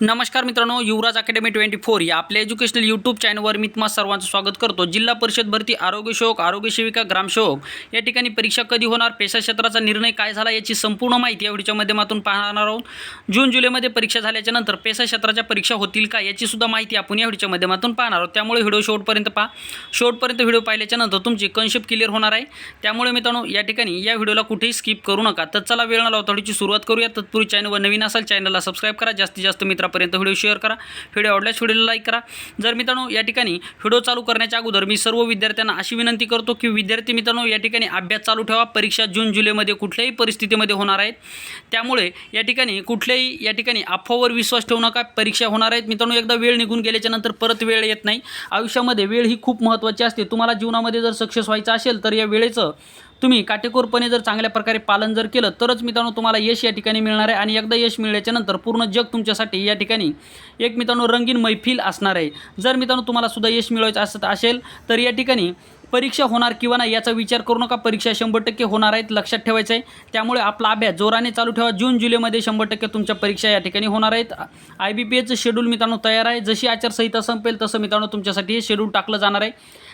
नमस्कार मित्रांनो युवराज academy twenty four या आपल्या एज्युकेशनल यूट्यूब चॅनलवर मी तुम्हाला सर्वांचं स्वागत करतो. जिल्हा परिषद भरती आरोग्य सेवक आरोग्य सेविका ग्रामसेवक या ठिकाणी परीक्षा कधी होणार पेशा क्षेत्राचा निर्णय काय झाला याची संपूर्ण माहिती या व्हिडिओच्या माध्यमातून पाहणार आहोत. जून जुलैमध्ये परीक्षा झाल्याच्यानंतर पेशा क्षेत्राच्या परीक्षा होतील का याची सुद्धा माहिती आपण या व्हिडिओच्या माध्यमातून पाहणार आहोत. त्यामुळे व्हिडिओ शेवटपर्यंत पहा. शेवटपर्यंत व्हिडिओ पाहिल्याच्या नंतर तुमची कन्सेप्ट क्लिअर होणार आहे. त्यामुळे मित्रांनो या ठिकाणी या व्हिडिओला कुठेही स्किप करू नका. तर चला वेळ न लावता व्हिडिओची सुरुवात करूया. तत्पूर्वी चॅनलवर नवीन असाल चॅनलला सबस्क्राईब करा. जास्तीत जास्त मित्र मित्रापर्यंत व्हिडिओ शेअर करा व्हिडिओ आवडल्यास व्हिडिओला लाईक करा. जर मित्रांनो या ठिकाणी व्हिडिओ चालू करण्याच्या अगोदर मी सर्व विद्यार्थ्यांना अशी विनंती करतो की विद्यार्थी मित्रांनो या ठिकाणी अभ्यास चालू ठेवा. परीक्षा जून जुलैमध्ये कुठल्याही परिस्थितीमध्ये होणार आहेत. त्यामुळे या ठिकाणी कुठल्याही या ठिकाणी अफवावर विश्वास ठेवू नका. परीक्षा होणार आहेत. मित्रांनो एकदा वेळ निघून गेल्याच्यानंतर परत वेळ येत नाही. आयुष्यामध्ये वेळ ही खूप महत्त्वाची असते. तुम्हाला जीवनामध्ये जर सक्सेस व्हायचं असेल तर या वेळेचं तुम्ही काटेकोरपणे जर चांगल्या प्रकारे पालन जर केलं तरच मित्रांनो तुम्हाला यश या ठिकाणी मिळणार आहे आणि एकदा यश मिळल्याच्या नंतर पूर्ण जग तुमच्यासाठी या ठिकाणी एक मित्रांनो रंगीन मैफिल असणार आहे. जर मित्रांनो तुम्हाला सुद्धा यश मिळवायचं असत असेल तर या ठिकाणी परीक्षा होणार किंवा नाही याचा विचार करू नका. परीक्षा शंभर टक्के होणार आहेत लक्षात ठेवायचं आहे. त्यामुळे आपला अभ्यास जोराने चालू ठेवा. जून जुलैमध्ये शंभर टक्के तुमच्या परीक्षा या ठिकाणी होणार आहेत. आय बी पी एचं शेड्यूल मित्रांनो तयार आहे. जशी आचारसंहिता संपेल तसं मित्रांनो तुमच्यासाठी हे शेड्यूल टाकलं जाणार आहे.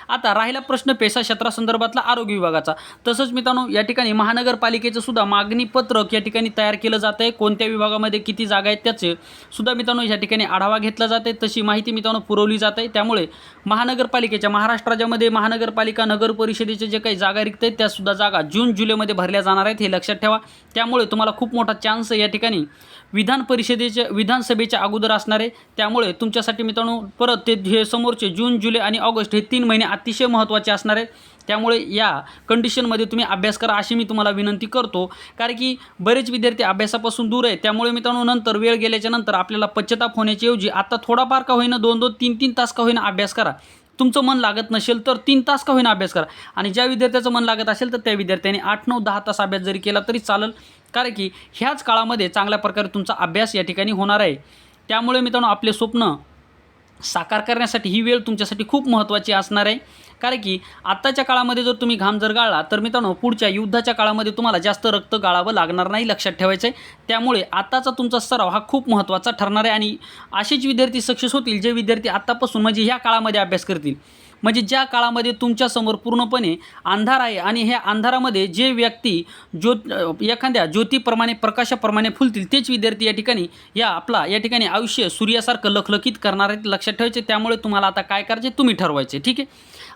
आता राहिला प्रश्न पेशा क्षेत्रासंदर्भातला आरोग्य विभागाचा. तसंच मित्रांनो या ठिकाणी महानगरपालिकेचं सुद्धा मागणी पत्रक या ठिकाणी तयार केलं जात आहे. कोणत्या विभागामध्ये किती जागा आहेत त्याचे सुद्धा मित्रांनो या ठिकाणी आढावा घेतला जात आहे. तशी माहिती मित्रांनो पुरवली जात आहे. त्यामुळे महानगरपालिकेच्या महाराष्ट्र राज्यामध्ये महानगरपालिका नगर परिषदेचे जे काही जागा रिक्त आहेत त्यासुद्धा जागा जून जुलैमध्ये भरल्या जाणार आहेत हे लक्षात ठेवा. त्यामुळे तुम्हाला खूप मोठा चान्स या ठिकाणी विधान परिषदेच्या विधानसभेच्या अगोदर असणार आहे. त्यामुळे तुमच्यासाठी मित्रांनो परत ते हे समोरचे जून जुलै आणि ऑगस्ट हे तीन महिने अतिशय महत्त्वाचे असणार आहेत त्यामुळे या कंडिशनमध्ये तुम्ही अभ्यास करा अशी मी तुम्हाला विनंती करतो. कारण की बरेच विद्यार्थी अभ्यासापासून दूर आहेत त्यामुळे मित्रांनो नंतर वेळ गेल्याच्यानंतर आपल्याला पश्चाताप होण्याची ऐवजी आता थोडाफार का होईना दोन दोन तीन तीन तास का होईना अभ्यास करा. तुमचं मन लागत नसेल तर तीन तास का होईना अभ्यास करा. आणि ज्या विद्यार्थ्याचं मन लागत असेल तर त्या विद्यार्थ्याने आठ नऊ दहा तास अभ्यास जरी केला तरी चालेल. कारण की ह्याच काळामध्ये चांगल्या प्रकारे तुमचा अभ्यास या ठिकाणी होणार आहे. त्यामुळे मित्रांनो आपले स्वप्न साकार करण्यासाठी ही वेळ तुमच्यासाठी खूप महत्त्वाची असणार आहे. कारण की आत्ताच्या काळामध्ये जर तुम्ही घाम जर गाळला तर मित्रांनो पुढच्या युद्धाच्या काळामध्ये तुम्हाला जास्त रक्त गाळावं लागणार नाही लक्षात ठेवायचं आहे त्यामुळे आत्ताचा तुमचा सराव हा खूप महत्त्वाचा ठरणार आहे आणि असेच विद्यार्थी सक्सेस होतील जे विद्यार्थी आत्तापासून म्हणजे ह्या काळामध्ये अभ्यास करतील. म्हणजे ज्या काळामध्ये तुमच्यासमोर पूर्णपणे अंधार आहे आणि ह्या अंधारामध्ये जे व्यक्ती ज्योत एखाद्या ज्योतीप्रमाणे प्रकाशाप्रमाणे फुलतील तेच विद्यार्थी या ठिकाणी या आपला या ठिकाणी आयुष्य सूर्यासारखं लखलखीत करणार आहेत लक्षात ठेवायचे. त्यामुळे तुम्हाला आता काय करायचे? तुम्ही ठरवायचे ठीक आहे?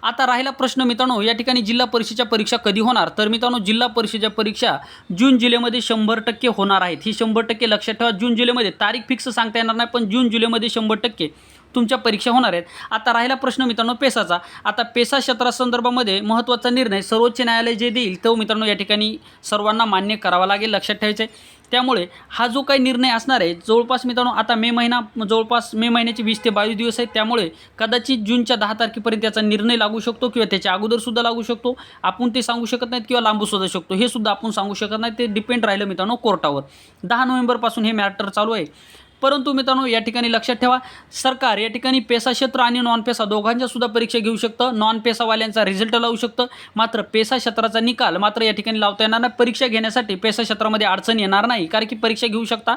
आता राहिला प्रश्न मित्रांनो या ठिकाणी जिल्हा परिषदेच्या परीक्षा कधी होणार? तर मित्रांनो जिल्हा परिषदेच्या परीक्षा जून जुलैमध्ये शंभर टक्के होणार आहेत. ही शंभर टक्के लक्षात ठेवा जून जुलैमध्ये तारीख फिक्स सांगता येणार नाही पण जून जुलैमध्ये शंभर टक्के तुमच्या परीक्षा होणार आहेत. आता राहिला प्रश्न मित्रांनो पेसाचा. आता पेसा क्षेत्रासंदर्भामध्ये महत्त्वाचा निर्णय सर्वोच्च न्यायालय जे देईल तो मित्रांनो या ठिकाणी सर्वांना मान्य करावा लागेल लक्षात ठेवायचं आहे. त्यामुळे हा जो काही निर्णय असणार आहे जवळपास मित्रांनो आता मे महिना जवळपास मे महिन्याचे वीस ते बावीस दिवस आहेत. त्यामुळे कदाचित जूनच्या दहा तारखेपर्यंत त्याचा निर्णय लागू शकतो किंवा त्याच्या अगोदरसुद्धा लागू शकतो. आपण ते सांगू शकत नाहीत किंवा लांबू सुद्धा शकतो. हे सुद्धा आपण सांगू शकत नाही ते डिपेंड राहिलं मित्रांनो कोर्टावर दहा नोव्हेंबरपासून हे मॅटर चालू आहे. परंतु मित्रांनो या ठिकाणी लक्षात ठेवा सरकार या ठिकाणी पेसा क्षेत्र आणि नॉन पेसा दोघांच्या सुद्धा परीक्षा घेऊ शकतं. नॉन पेसावाल्यांचा रिझल्ट लावू शकतं. मात्र पेसा क्षेत्राचा निकाल मात्र या ठिकाणी लावता येणार नाही. परीक्षा घेण्यासाठी पेसा क्षेत्रामध्ये अडचण येणार नाही कारण की परीक्षा घेऊ शकता.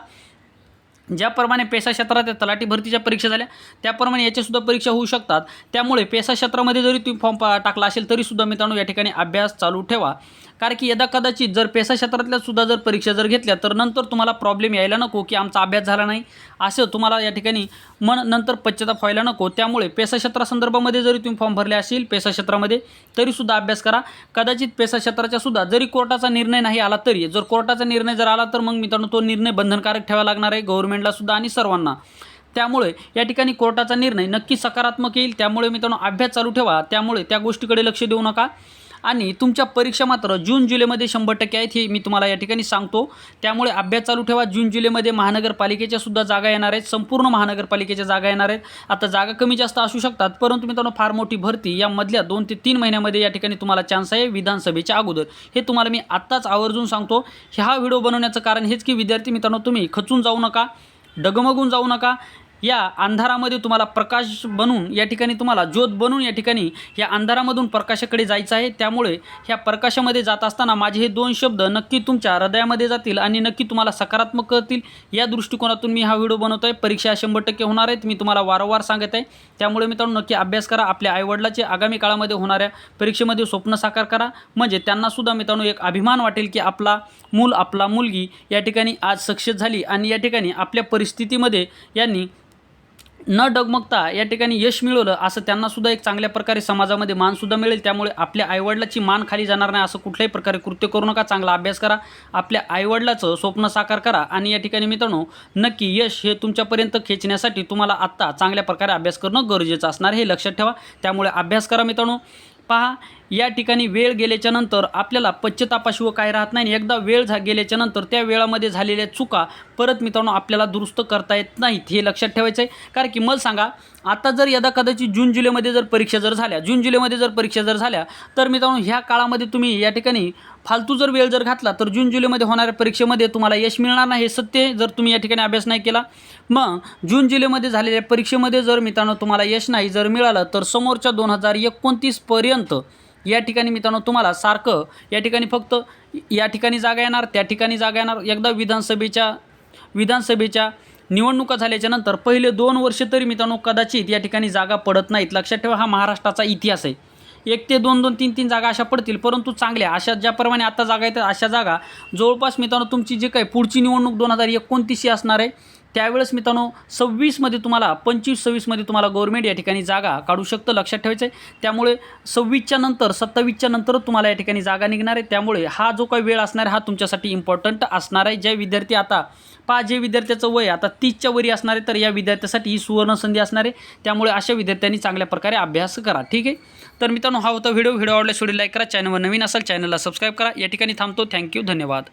ज्याप्रमाणे पेसा क्षेत्रात या तलाठी भरतीच्या परीक्षा झाल्या त्याप्रमाणे याच्यासुद्धा परीक्षा होऊ शकतात. त्यामुळे पेसा क्षेत्रामध्ये जरी तुम्ही फॉर्म पा टाकला असेल तरीसुद्धा मित्रांनो या ठिकाणी अभ्यास चालू ठेवा. कारण की यदा कदाचित जर पेसा क्षेत्रातल्या सुद्धा जर परीक्षा जर घेतल्या तर नंतर तुम्हाला प्रॉब्लेम यायला नको की आमचा अभ्यास झाला नाही. असं तुम्हाला या ठिकाणी मन नंतर पश्चाताप व्हायला नको. त्यामुळे पेसा क्षेत्रासंदर्भामध्ये जरी तुम्ही फॉर्म भरले असेल पेसा क्षेत्रामध्ये तरीसुद्धा अभ्यास करा. कदाचित पेसा क्षेत्राच्या सुद्धा जरी कोर्टाचा निर्णय नाही आला तरी जर कोर्टाचा निर्णय जर आला तर मग मित्रांनो तो निर्णय बंधनकारक ठेवा लागणार आहे गव्हर्नमेंटला सुद्धा आणि सर्वांना. त्यामुळे या ठिकाणी कोर्टाचा निर्णय नक्की सकारात्मक येईल. त्यामुळे मित्रांनो अभ्यास चालू ठेवा. त्यामुळे त्या गोष्टीकडे लक्ष देऊ नका. आणि तुमच्या परीक्षा मात्र जून जुलैमध्ये शंभर टक्के आहेत हे मी तुम्हाला या ठिकाणी सांगतो. त्यामुळे अभ्यास चालू ठेवा. जून जुलैमध्ये महानगरपालिकेच्या सुद्धा जागा येणार आहेत. संपूर्ण महानगरपालिकेच्या जागा येणार आहेत. आता जागा कमी जास्त असू शकतात परंतु मित्रांनो फार मोठी भरती यामधल्या दोन ते तीन महिन्यामध्ये या ठिकाणी तुम्हाला चान्स आहे विधानसभेच्या अगोदर. हे तुम्हाला मी आत्ताच आवर्जून सांगतो. हा व्हिडिओ बनवण्याचं कारण हेच की विद्यार्थी मित्रांनो तुम्ही खचून जाऊ नका डगमगून जाऊ नका. या अंधारामध्ये तुम्हाला प्रकाश बनून या ठिकाणी तुम्हाला ज्योत बनून या ठिकाणी या अंधारामधून प्रकाशाकडे जायचं आहे. त्यामुळे ह्या प्रकाशामध्ये जात असताना माझे हे दोन शब्द नक्की तुमच्या हृदयामध्ये जातील आणि नक्की तुम्हाला सकारात्मक कळतील. या दृष्टिकोनातून मी हा व्हिडिओ बनवतो आहे परीक्षा शंभर टक्के होणार आहेत. मी तुम्हाला वारंवार सांगत आहे. त्यामुळे मित्रांनो नक्की अभ्यास करा. आपल्या आईवडिलाचे आगामी काळामध्ये होणाऱ्या परीक्षेमध्ये स्वप्न साकार करा. म्हणजे त्यांनासुद्धा मित्रांनो एक अभिमान वाटेल की आपला मूल आपला मुलगी या ठिकाणी आज सक्सेस झाली आणि या ठिकाणी आपल्या परिस्थितीमध्ये यांनी न डगमगता या ठिकाणी यश मिळवलं असं त्यांनासुद्धा एक चांगल्या प्रकारे समाजामध्ये मानसुद्धा मिळेल. त्यामुळे आपल्या आईवडिलाची मान खाली जाणार नाही असं कुठल्याही प्रकारे कृत्य करू नका. चांगला अभ्यास करा. आपल्या आईवडिलाचं स्वप्न साकार करा. आणि या ठिकाणी मित्रांनो नक्की यश हे तुमच्यापर्यंत खेचण्यासाठी तुम्हाला आत्ता चांगल्या प्रकारे अभ्यास करणं गरजेचं असणार हे लक्षात ठेवा. त्यामुळे अभ्यास करा मित्रांनो. पहा या ठिकाणी वेळ गेल्याच्यानंतर आपल्याला पश्चतापाशिव काय राहत नाही एकदा वेळ झा गेल्याच्यानंतर त्या वेळामध्ये झालेल्या चुका परत मित्रांनो आपल्याला दुरुस्त करता येत नाहीत हे लक्षात ठेवायचं आहे कारण की मला सांगा आता जर यदा कदाचित जून जुलैमध्ये जर परीक्षा जर झाल्या जून जुलैमध्ये जर परीक्षा जर झाल्या तर मित्रांनो ह्या काळामध्ये तुम्ही या ठिकाणी फालतू जर वेळ जर घातला तर जून जुलैमध्ये होणाऱ्या परीक्षेमध्ये तुम्हाला यश मिळणार नाही हे सत्य आहे जर तुम्ही या ठिकाणी अभ्यास नाही केला. मग जून जुलैमध्ये झालेल्या परीक्षेमध्ये जर मित्रांनो तुम्हाला यश नाही जर मिळालं तर समोरच्या दोन हजार एकोणतीसपर्यंत या ठिकाणी मित्रांनो तुम्हाला सारखं या ठिकाणी फक्त या ठिकाणी जागा येणार त्या ठिकाणी जागा येणार. एकदा विधानसभेच्या विधानसभेच्या निवडणुका झाल्याच्यानंतर पहिले दोन वर्ष तरी मित्रांनो कदाचित या ठिकाणी जागा पडत नाहीत. लक्षात ठेवा हा महाराष्ट्राचा इतिहास आहे. एक ते दोन दोन तीन तीन जागा अशा पडतील परंतु चांगल्या अशा ज्याप्रमाणे आता जागा येतात अशा जागा जवळपास मित्रांनो तुमची जी काही पुढची निवडणूक दोन हजार एकोणतीसशी असणार आहे त्यावेळेस मित्रांनो सव्वीसमध्ये तुम्हाला पंचवीस सव्वीसमध्ये तुम्हाला गव्हर्मेंट या ठिकाणी जागा काढू शकतं लक्षात ठेवायचं आहे त्यामुळे सव्वीसच्या नंतर सत्तावीसच्या नंतरच तुम्हाला या ठिकाणी जागा निघणार आहे. त्यामुळे हा जो काही वेळ असणार आहे हा तुमच्यासाठी इम्पॉर्टंट असणार आहे. जे विद्यार्थी आता पहा जे विद्यार्थ्याचं वय आता तीसच्या वरी असणार आहे तर या विद्यार्थ्यासाठी ही सुवर्ण संधी असणार आहे. त्यामुळे अशा विद्यार्थ्यांनी चांगल्या प्रकारे अभ्यास करा ठीक आहे? तर मित्रांनो हा होता व्हिडिओ. व्हिडिओ आवडल्यास व्हिडिओ लाईक करा चॅनलवर नवीन असाल चॅनलला सबस्क्राईब करा. या ठिकाणी थांबतो. थँक्यू. धन्यवाद.